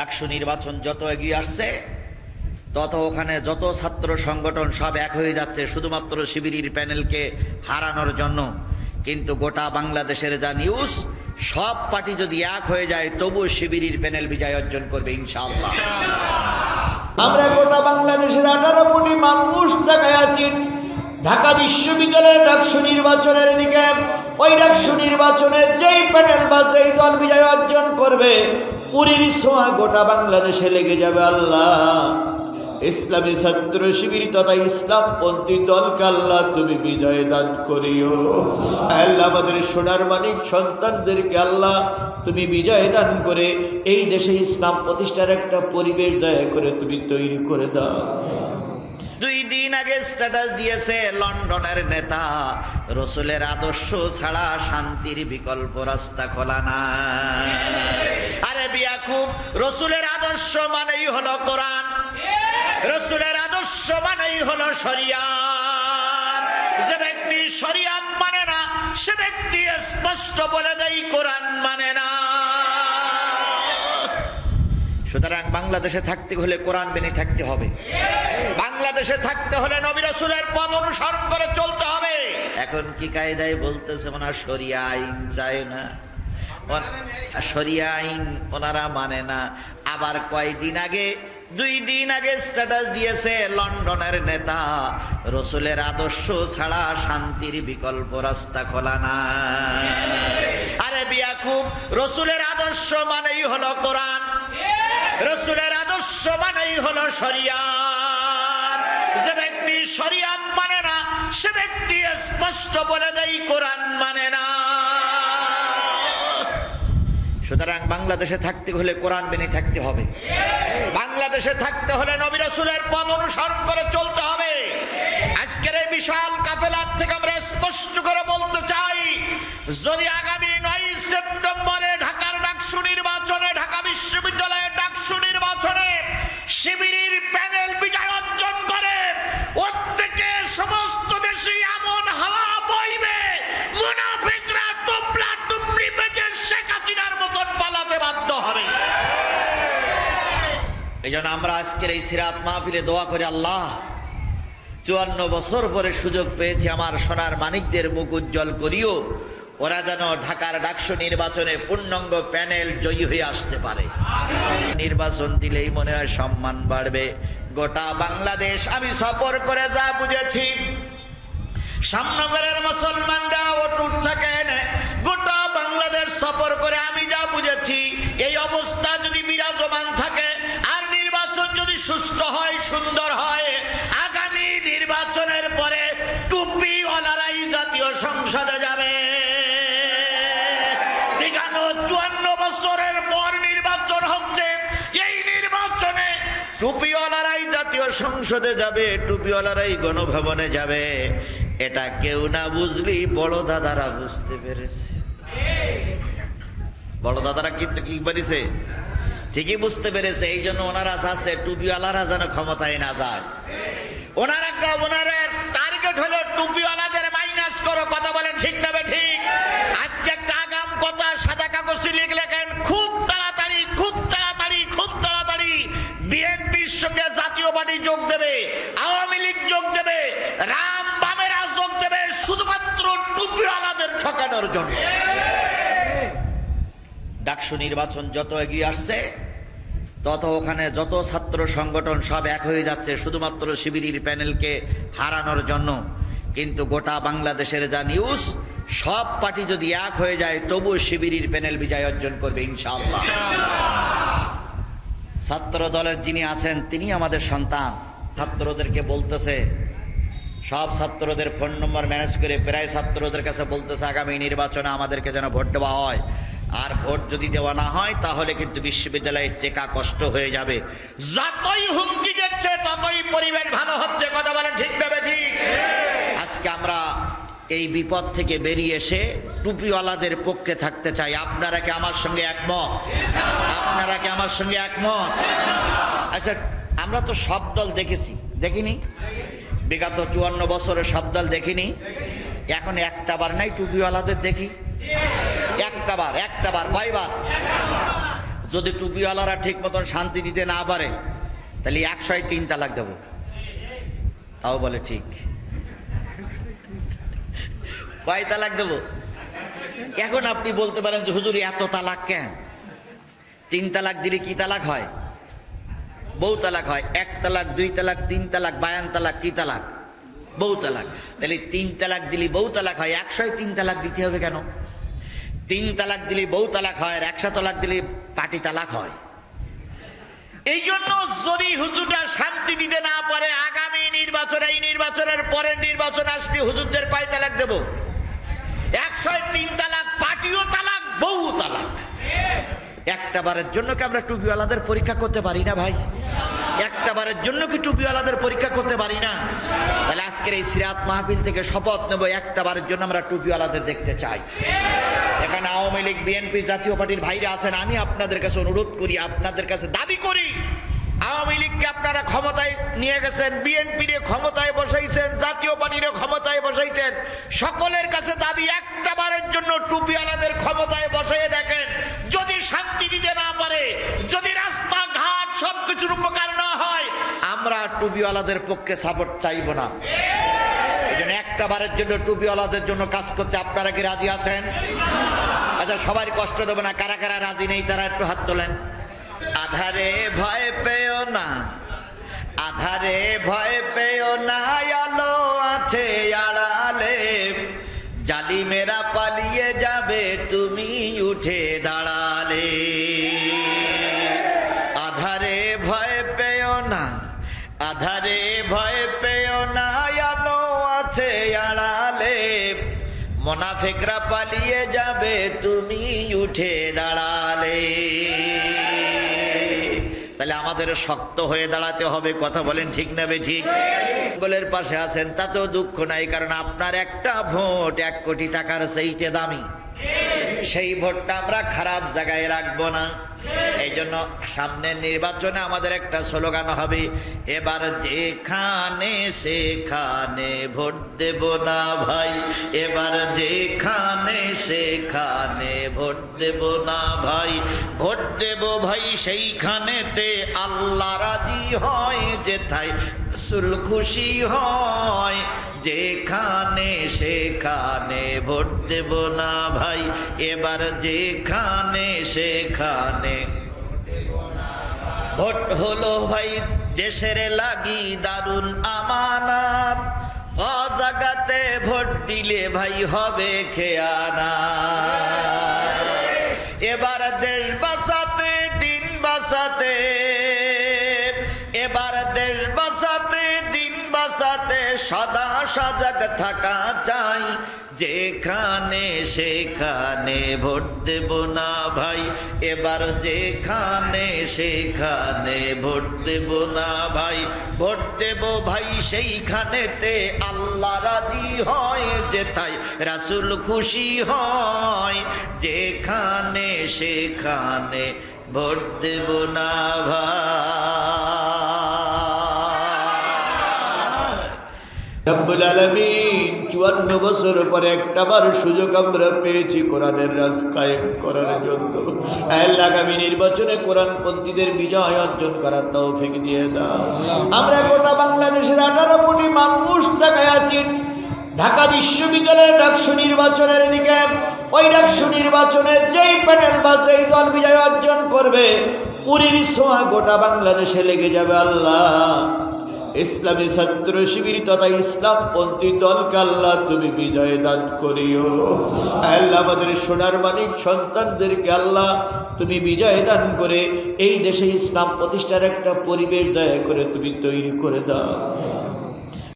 ডাকসু নির্বাচন যত এগিয়ে আসছে, তত ওখানে যত ছাত্র সংগঠন সব এক হয়ে যাচ্ছে, শুধুমাত্র শিবিরের প্যানেলকে হারানোর জন্য। কিন্তু গোটা বাংলাদেশের যা নিউজ, সব পার্টি যদি এক হয়ে যায় তবু শিবিরের প্যানেল বিজয় অর্জন করবে ইনশাআল্লাহ। আমরা গোটা বাংলাদেশের আঠারো কোটি মানুষ দেখায় আছি। ঢাকা বিশ্ববিদ্যালয়ের ডাকসু নির্বাচনের দিকে, ওই ডাকসু নির্বাচনে যেই প্যানেল বা যেই দল বিজয় অর্জন করবে। পুরীর ছোঁয়া গোটা বাংলাদেশে লেগে যাবে আল্লাহ। ইসলামী ছাত্র শিবির তথা ইসলামপন্থী দলকে আল্লাহ তুমি বিজয় দান করিও। আল্লাহ আমাদের সোনার মানিক সন্তানদেরকে আল্লাহ তুমি বিজয় দান করে এই দেশে ইসলাম প্রতিষ্ঠার একটা পরিবেশ দয়া করে তুমি তৈরি করে দাও। দুই দিন আগে স্ট্যাটাস দিয়েছে লন্ডনের নেতা। রসুলের আদর্শ ছাড়া শান্তির বিকল্প রাস্তা খোলা না বিয়াকুব, রসুলের আদর্শ মানেই হলো কোরআন। রসুলের আদর্শ মানেই হলো শরিয়াত। যে ব্যক্তি শরিয়াত মানে না, সে ব্যক্তি স্পষ্ট বলে দেয় কোরআন মানে না। সুতরাং বাংলাদেশে থাকতে হলে কোরআন মেনে থাকতে হবে। বাংলাদেশে থাকতে হলে নবী রাসূলের পদ অনুসরণ করে চলতে হবে। এখন কি কায়দায় বলতেছে ওনার শরিয়া আইন চায় না। শরিয়া আইন ওনারা মানে না। আবার কয়দিন আগে, দুই দিন আগে স্ট্যাটাস দিয়েছে লন্ডনের নেতা। রসুলের আদর্শ ছাড়া শান্তির বিকল্প রাস্তা খোলা না আরে বিয়াকুব রসুলের আদর্শ মানেই হলো কোরআন। রসুলের আদর্শ মানেই হলো শরিয়াত যে ব্যক্তি শরিয়াত মানে না, সে ব্যক্তি স্পষ্ট বলে দেয় কোরআন মানে না। সুতরাং বাংলাদেশে থাকতে হলে কোরআন মেনে থাকতে হবে। বাংলাদেশে থাকতে হলে নবী রাসূলের পদ অনুসরণ করে চলতে হবে। আজকের এই বিশাল কাফেলার থেকে আমরা স্পষ্ট করে বলতে চাই, যদি আগামী এই আমরা আজকের এই সিরাত মাহফিলে দোয়া করে আল্লাহ, চুয়ান্ন বছর পরে সুযোগ পেয়েছি আমার সোনার মানিকদের মুখ উজ্জ্বল করিও, ওরা যেন ঢাকার ডাকসু নির্বাচনে পূর্ণাঙ্গ প্যানেল জয়ী হয়ে আসতে পারে। নির্বাচন দিলেই মনে হয় সম্মান বাড়বে। গোটা বাংলাদেশ আমি সফর করে যা বুঝেছি। সামনগরের মুসলমানরা অটুট থাকেন সুন্দর হয়। আগামী নির্বাচনের পরে টুপিওয়ালারাই জাতীয় সংসদে যাবে। চুয়ান্ন বছরের পর নির্বাচন হচ্ছে। এই নির্বাচনে টুপিওয়ালারাই জাতীয় সংসদে যাবে, টুপিওয়ালারাই গণভবনে যাবে। এটা কেউ না বুঝলি, বড় দাদারা বুঝতে পেরেছে। বড় দাদারা কি বলেছে ঠিকই বুঝতে পেরেছে এই জন্য ওনারা চাচ্ছে টুপিওয়ালারা যেন ক্ষমতায় না যায়। ওনারা ওনারা টার্গেট হলো টুপিওয়ালাদের মাইনাস করো, কথা বলেন ঠিক না ঠিক? আজকে একটা আগাম কথা, সাদা কাগজে লিখলেন খুব তাড়াতাড়ি খুব তাড়াতাড়ি খুব তাড়াতাড়ি বিএনপির সঙ্গে জাতীয় পার্টি যোগ দেবে, আওয়ামী লীগ যোগ দেবে, রাম বামেরা যোগ দেবে, শুধুমাত্র টুপিওয়ালাদের ঠকানোর জন্য। ডাকসু নির্বাচন যত এগিয়ে আসছে, তত ওখানে যত ছাত্র সংগঠন সব এক হয়ে যাচ্ছে, শুধুমাত্র শিবিরের প্যানেলকে হারানোর জন্য। কিন্তু গোটা বাংলাদেশের যা নিউজ, সব পার্টি যদি এক হয়ে যায় তবু শিবিরের প্যানেল বিজয় অর্জন করবে ইনশাআল্লাহ। ছাত্র দলের যিনি আছেন, তিনি আমাদের সন্তান। ছাত্রদেরকে বলতেছে, সব ছাত্রদের ফোন নম্বর ম্যানেজ করে প্রায় ছাত্রদের কাছে বলতেছে, আগামী নির্বাচনে আমাদেরকে যেন ভোট দেওয়া হয়। আর ভোট যদি দেওয়া না হয়, তাহলে কিন্তু বিশ্ববিদ্যালয়ের টেকা কষ্ট হয়ে যাবে। যতই হুমকি দিচ্ছে, ততই পরিবেশ ভালো হচ্ছে, কথা বলেন ঠিক না ঠিক আজকে আমরা এই বিপদ থেকে বেরিয়ে এসে টুপিওয়ালাদের পক্ষে থাকতে চাই। আপনারা কি আমার সঙ্গে একমত? আপনারা কি আমার সঙ্গে একমত? আচ্ছা আমরা তো সব দল দেখেছি। দেখিনি? বিগত চুয়ান্ন বছরের সব দল দেখিনি। এখন একটা বার নাই, টুপিওয়ালাদের দেখি। একটা বার একটা বার, কয়বার? যদি টুপিওয়ালারা ঠিক মতন শান্তি দিতে না পারে, তাহলে একশোয় তিন তালাক দেব। তাও বলে ঠিক। কয় তালাক দেব? এখন আপনি বলতে পারেন যে, হুজুর, এত তালাক কেন? তিন তালাক দিলে কি তালাক হয়? বউ তালাক হয়, এক তালাক, দুই তালাক, তিন তালাক, বায়ান তালাক, কি তালাক? বউ তালাক। তাহলে তিন তালাক দিলে বউ তালাক হয় একশোয় তিন তালাক দিতে হবে কেন? তিন তালাক দিলে বউ তালাক হয়, আর একশো তালাক দিলে পাটি তালাক হয়। এই জন্য যদি হুজুরটা শান্তি দিতে না পারে, আগামী নির্বাচনে, এই নির্বাচনের পরের নির্বাচন আসলে হুজুরদের কয় তালাক দেব? একশো তিন তালাক পাটিও তালাক, বউ তালাক। একটা বারের জন্য কি আমরা টুপিওয়ালাদের পরীক্ষা করতে পারি না ভাই? একটা বারের জন্য কি টুপিওয়ালাদের পরীক্ষা করতে পারি না? তাহলে আজকের এই সিরাত মাহফিল থেকে শপথ নেব একটা বারের জন্য আমরা টুপিওয়ালাদের দেখতে চাই। এখানে আওয়ামী লীগ, বিএনপি জাতীয় পার্টির ভাইরা আছেন, আমি আপনাদের কাছে অনুরোধ করি, আপনাদের কাছে দাবি করি, আওয়ামী লীগকে আপনারা ক্ষমতায় নিয়ে গেছেন বিএনপি রে ক্ষমতায় বসাইছেন, জাতীয় পার্টিরে ক্ষমতায় বসাইছেন। সকলের কাছে দাবি একটা বারের জন্য টুপিওয়ালাদের ক্ষমতায় বসাইয়ে দেখেন, যদি শান্তি দিতে না পারে, যদি রাস্তাঘাট সবকিছুর উপকার না হয়, আমরা টুপিওয়ালাদের পক্ষে সাপোর্ট চাইব না। এই জন্য একটা বারের জন্য টুপিওয়ালাদের জন্য কাজ করতে আপনারা কি রাজি আছেন? আচ্ছা সবার কষ্ট দেবে না। কারা কারা রাজি নেই, তারা একটু হাত তোলেন। আধারে ভয় পেও না, আধারে ভয় পেও না, আলো আছে আড়ালে। জালিমেরা পালিয়ে যাবে, তুমি উঠে দাঁড়ালে মোনাফেকরা পালিয়ে যাবে, তুমি উঠে দাঁড়ালে। তাহলে আমাদের শক্ত হয়ে দাঁড়াতে হবে, কথা বলেন ঠিক নেবে ঠিক? গোলের পাশে আছেন, তাতেও দুঃখ নাই, কারণ আপনার একটা ভোট এক কোটি টাকার সেইতে দামি। সেই ভোটটা আমরা খারাপ জায়গায় রাখব না। এই জন্য সামনের নির্বাচনে আমাদের একটা স্লোগান হবে, এবার যেখানে সেখানে ভোট দেব না ভাই, এবার যেখানে সেখানে ভোট দেব না ভাই, ভোট দেব ভাই সেইখানেতে আল্লাহ রাজি হয় যেথায় সুল খুশি হয় যেখানে সেখানে ভোট দেব না ভাই, এবার যেখানে সেখানে ভোট হলো ভাই দেশের লাগি দারুণ আমানাত। অজাগাতে ভোট দিলে ভাই হবে খেয়ানা এবার দেশ বাঁচাতে, দিন বাঁচাতে সদা সজাগ থাকা চাই। যেখানে সেখানে ভোট দেব না ভাই। এবার যেখানে সেখানে ভোট দেব না ভাই। ভোট দেব ভাই সেইখানেতে আল্লাহ রাজি হয় যেথায়। রাসুল খুশি হয় যেখানে সেখানে ভোট দেব না ভাই। চুয়ান্ন বছর পরে একটাবার সুযোগ আমরা পেয়েছি কোরআনের রাজ কায়েম করার জন্য। আগামী নির্বাচনে কোরআনপন্থীদের বিজয় অর্জন করার তৌফিক দিয়ে দাও। আমরা গোটা বাংলাদেশের আঠারো কোটি মানুষ তাকায় আছি। ঢাকা বিশ্ববিদ্যালয়ের ডাকসু নির্বাচনের দিকে। ওই ডাকসু নির্বাচনে যেই প্যানেল বা যেই দল বিজয় অর্জন করবে, পুরীর ছোঁয়া গোটা বাংলাদেশে লেগে যাবে আল্লাহ। ইসলামী ছাত্র শিবির তথা ইসলাম পন্থী দলকে আল্লাহ তুমি বিজয় দান করিও। আল্লাহ আমাদের সোনার মানিক সন্তানদেরকে আল্লাহ তুমি বিজয় দান করে এই দেশে ইসলাম প্রতিষ্ঠার একটা পরিবেশ দয়া করে তুমি তৈরি করে দাও।